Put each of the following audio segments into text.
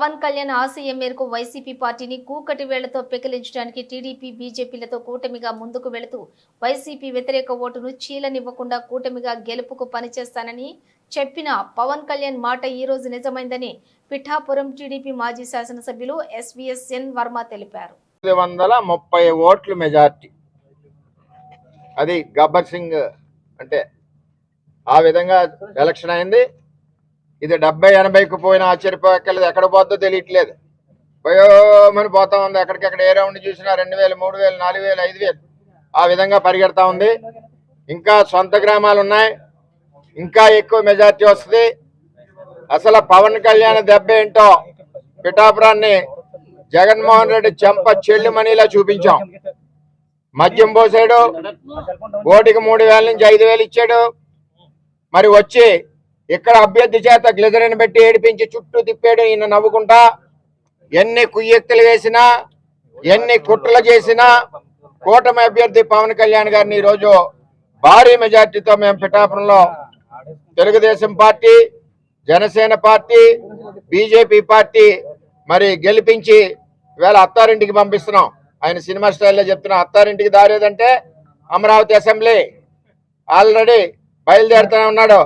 పవన్ కళ్యాణ్ ఆశయం మేరకు వైసీపీ పార్టీని కూకటి వేళ్ళతో పెకిలించడానికి టీడీపీ బీజేపీలతో కూటమిగా ముందుకు వెళుతూ వైసీపీ వ్యతిరేక ఓటును చీలనివ్వకుండా కూటమిగా గెలుపుకు పనిచేస్తానని చెప్పిన పవన్ కళ్యాణ్ మాట ఈ రోజు నిజమైందని పిఠాపురం టీడీపీ మాజీ శాసనసభ్యులు ఎస్వీఎస్ఎన్ వర్మ తెలిపారు. వందల ముప్పై ఓట్లు మెజార్టీ. అది గబ్బర్ సింగ్ అంటే ఆ విధంగా ఎలక్షన్ అయింది. ఇది డెబ్బై ఎనభైకి పోయిన ఆశ్చర్యపోక్కర్లేదు. ఎక్కడ పోద్దో తెలియట్లేదు. భయోమని పోతా ఉంది. ఎక్కడికెక్కడ ఏ రౌండ్ చూసినా రెండు వేలు మూడు వేలు నాలుగు వేలు ఐదు వేలు ఆ విధంగా పరిగెడతా ఉంది. ఇంకా సొంత గ్రామాలు ఉన్నాయి. ఇంకా ఎక్కువ మెజార్టీ వస్తుంది. అసలు పవన్ కళ్యాణ్ దెబ్బ ఏంటో పిఠాపురాన్ని జగన్మోహన్ రెడ్డి చెంప చెల్లి మనీలా చూపించాం. మద్యం పోసాడు. ఓటికి మూడు వేల నుంచి ఐదు వేలు ఇచ్చాడు. మరి వచ్చి ఇక్కడ అభ్యర్థి చేత గ్లిజరిన్ పెట్టి ఏడిపించి చుట్టూ తిప్పాడు ఈయన నవ్వుకుంటా. ఎన్ని కుయ్యెత్తులు వేసినా ఎన్ని కుట్రలు చేసినా కూటమి అభ్యర్థి పవన్ కళ్యాణ్ గారిని ఈరోజు భారీ మెజార్టీతో మేము పిఠాపురంలో Telugu Desam party Janasena party BJP party మరి గెలిపించి ఇవాళ అత్తారింటికి పంపిస్తున్నాం. ఆయన సినిమా స్టైల్లో చెప్తున్నా అత్తారింటికి దారేదంటే అమరావతి అసెంబ్లీ. ఆల్రెడీ బయలుదేరుతూనే ఉన్నాడు.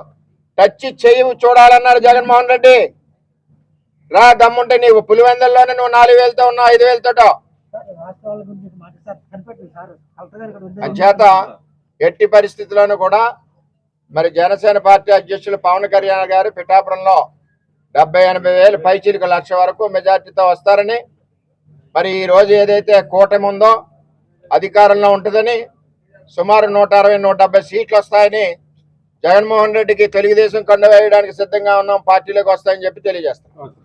టచ్ చెయ్యి చూడాలన్నాడు జగన్మోహన్ రెడ్డి రా దమ్ముంటే నీవు పులివెందల్లోనే నువ్వు నాలుగు వేలతో ఉన్నావు ఐదు వేలతోటో. అంచేత ఎట్టి పరిస్థితుల్లోనూ కూడా మరి జనసేన పార్టీ అధ్యక్షులు పవన్ కళ్యాణ్ గారు పిఠాపురంలో డెబ్బై ఎనభై వేలు పైచీలకు లక్ష వరకు మెజార్టీతో వస్తారని మరి ఈ రోజు ఏదైతే కూటమి ఉందో అధికారంలో ఉంటుందని సుమారు నూట అరవై నూట డెబ్బై సీట్లు వస్తాయని జగన్మోహన్ రెడ్డికి తెలుగుదేశం కండ వేయడానికి సిద్ధంగా ఉన్నాం పార్టీలోకి వస్తాయని చెప్పి తెలియజేస్తాం.